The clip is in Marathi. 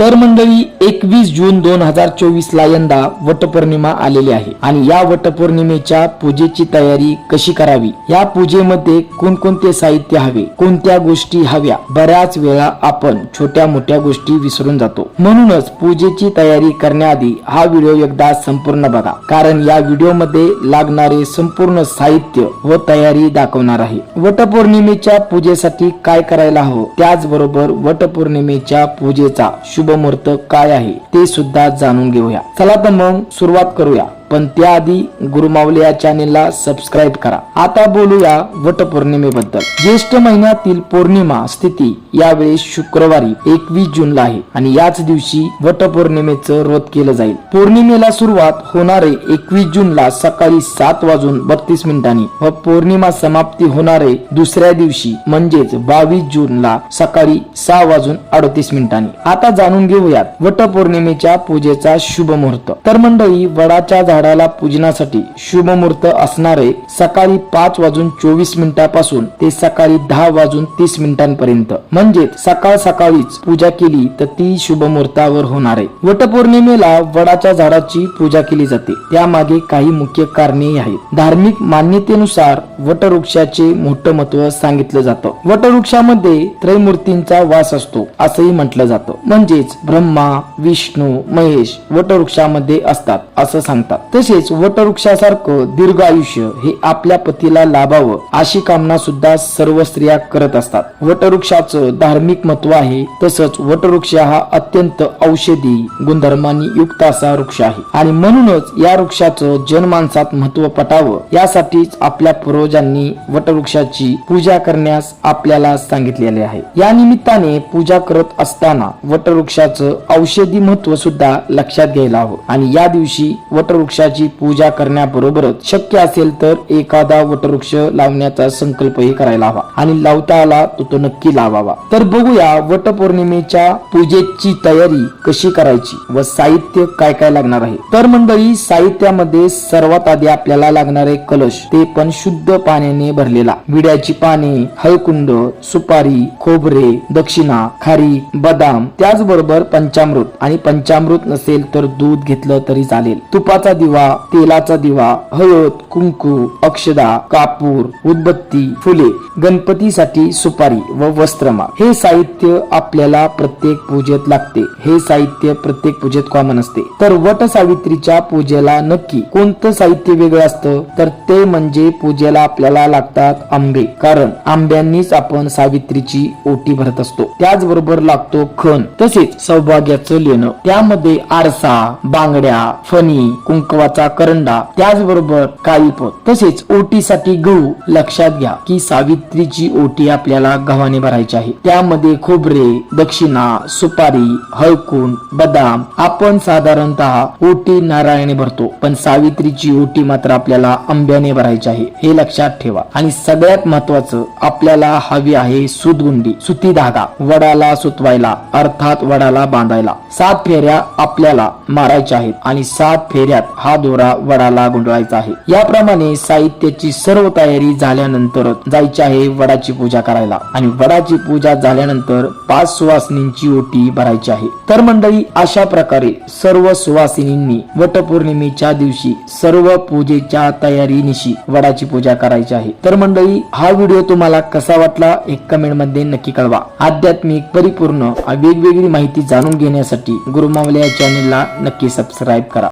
तर मंडळी एकवीस जून दोन हजार चोवीस ला यंदा वटपौर्णिमा आलेली आहे. आणि या वटपौर्णिमेच्या पूजेची तयारी कशी करावी? या पूजेमध्ये कोणकोणते साहित्य हवे? कोणत्या गोष्टी हव्या? बऱ्याच वेळा आपण छोट्या मोठ्या गोष्टी विसरून जातो. म्हणूनच पूजेची तयारी करण्याआधी हा व्हिडिओ एकदा संपूर्ण बघा. कारण या व्हिडिओमध्ये लागणारे संपूर्ण साहित्य व तयारी दाखवणार आहे. वटपौर्णिमेच्या पूजेसाठी काय करायला हवं? त्याचबरोबर वटपौर्णिमेच्या पूजेचा शुभ मुहूर्त काय आहे ते सुद्धा जाणून घेऊया. चला तर मग सुरुवात करूया. पण त्याआधी गुरुमावले या चॅनेलला सबस्क्राईब करा. आता बोलूया वटपौर्णिमेबद्दल. ज्येष्ठ महिन्यातील पौर्णिमा स्थिती यावेळी शुक्रवारी एकवीस जूनला आहे आणि याच दिवशी वटपौर्णिमेचं व्रत केलं जाईल. पौर्णिमेला सुरुवात होणारे एकवीस जूनला सकाळी सात वाजून बत्तीस मिनिटांनी व पौर्णिमा समाप्ती होणारे दुसऱ्या दिवशी म्हणजेच बावीस जूनला सकाळी सहा वाजून अडतीस मिनिटांनी. आता जाणून घेऊयात वटपौर्णिमेच्या पूजेचा शुभ मुहूर्त. तर मंडळी वडाच्या झाडाला पूजनासाठी शुभ मुहूर्त असणारे सकाळी पाच वाजून चोवीस मिनिटापासून ते सकाळी दहा वाजून तीस मिनिटांपर्यंत. म्हणजेच सकाळ सकाळीच पूजा केली तर ती शुभ मुहूर्तावर होणार आहे. वटपौर्णिमेला वडाच्या झाडाची पूजा केली जाते. त्यामागे काही मुख्य कारणे आहेत. धार्मिक मान्यतेनुसार वटवृक्षाचे मोठं महत्त्व सांगितलं जातं. वटवृक्षामध्ये त्रैमूर्तींचा वास असतो असंही म्हटलं जातं. म्हणजेच ब्रह्मा विष्णू महेश वटवृक्षामध्ये असतात असं सांगतात. तसेच वटवृक्षासारखं दीर्घ आयुष्य हे आपल्या पतीला लाभावं अशी कामना सुद्धा सर्व स्त्रिया करत असतात. वटवृक्षाचं धार्मिक महत्त्व आहे. तसंच वटवृक्ष हा अत्यंत औषधी गुणधर्मांनी युक्त असा वृक्ष आहे. आणि म्हणूनच या वृक्षाचं जनमानसात महत्त्व पटावं यासाठीच आपल्या पूर्वजांनी वटवृक्षाची पूजा करण्यास आपल्याला सांगितलेले आहे. या निमित्ताने पूजा करत असताना वटवृक्षाचं औषधी महत्त्व सुद्धा लक्षात घ्यायला हवं. आणि या दिवशी वटवृक्ष वृक्षाची पूजा करण्याबरोबरच शक्य असेल तर एखादा वटवृक्ष लावण्याचा संकल्पही करायला हवा आणि लावता आला तो तो नक्की लावावा. तर बघूया वटपौर्णिमेच्या पूजेची तयारी कशी करायची व साहित्य काय काय लागणार आहे. तर मंडळी साहित्यामध्ये सर्वात आधी आपल्याला लागणारे कलश. ते पण शुद्ध पाण्याने भरलेला. विड्याची पाने हळकुंड सुपारी खोबरे दक्षिणा खारी बदाम त्याचबरोबर पंचामृत. आणि पंचामृत नसेल तर दूध घेतलं तरी चालेल. तुपाचा दिवा तेलाचा दिवा हळद कुंकू अक्षदा कापूर उदबत्ती फुले गणपतीसाठी सुपारी व वस्त्रमा हे साहित्य आपल्याला प्रत्येक पूजेत लागते. हे साहित्य प्रत्येक पूजेत कॉमन असते. तर वट सावित्रीच्या पूजेला नक्की कोणतं साहित्य वेगळं असतं? तर ते म्हणजे पूजेला आपल्याला लागतात आंबे. कारण आंब्यांनीच आपण सावित्रीची ओटी भरत असतो. त्याचबरोबर लागतो खण. तसेच सौभाग्याचं लेणं. त्यामध्ये आरसा बांगड्या फणी कुंकवाचा करंडा त्याचबरोबर काळीपत तसेच ओटीसाठी गहू. लक्षात घ्या की सावित्रीची ओटी आपल्याला गव्हाने भरायची आहे. त्यामध्ये खोबरे दक्षिणा सुपारी हळकुंड बदाम आपण साधारणतः ओटी नारायणे भरतो पण सावित्रीची ओटी मात्र आपल्याला आंब्याने भरायची आहे हे लक्षात ठेवा. आणि सगळ्यात महत्वाचं आपल्याला हवी आहे सुतगुंडी सुती धागा वडाला सुतवायला अर्थात वडाला बांधायला. सात फेऱ्या आपल्याला मारायच्या आहेत आणि सात फेऱ्यात हा दोरा वडाला गुंडळायचा आहे. याप्रमाणे साहित्याची सर्व तयारी झाल्यानंतर जायची आहे वडाची पूजा करायला आणि वडाची पूजा झाल्यानंतर पाच सुवासिनींची ओटी भरायची आहे. तर मंडळी अशा प्रकारे सर्व सुवासिनींनी वटपौर्णिमेच्या दिवशी सर्व पूजेच्या तयारीनिशी वडाची पूजा करायची आहे. तर मंडळी हा व्हिडिओ तुम्हाला कसा वाटला एक कमेंटमध्ये नक्की कळवा. आध्यात्मिक परिपूर्ण वेगवेगळी माहिती जाणून घेण्यासाठी गुरुमावले या चॅनेलला नक्की सबस्क्राईब करा.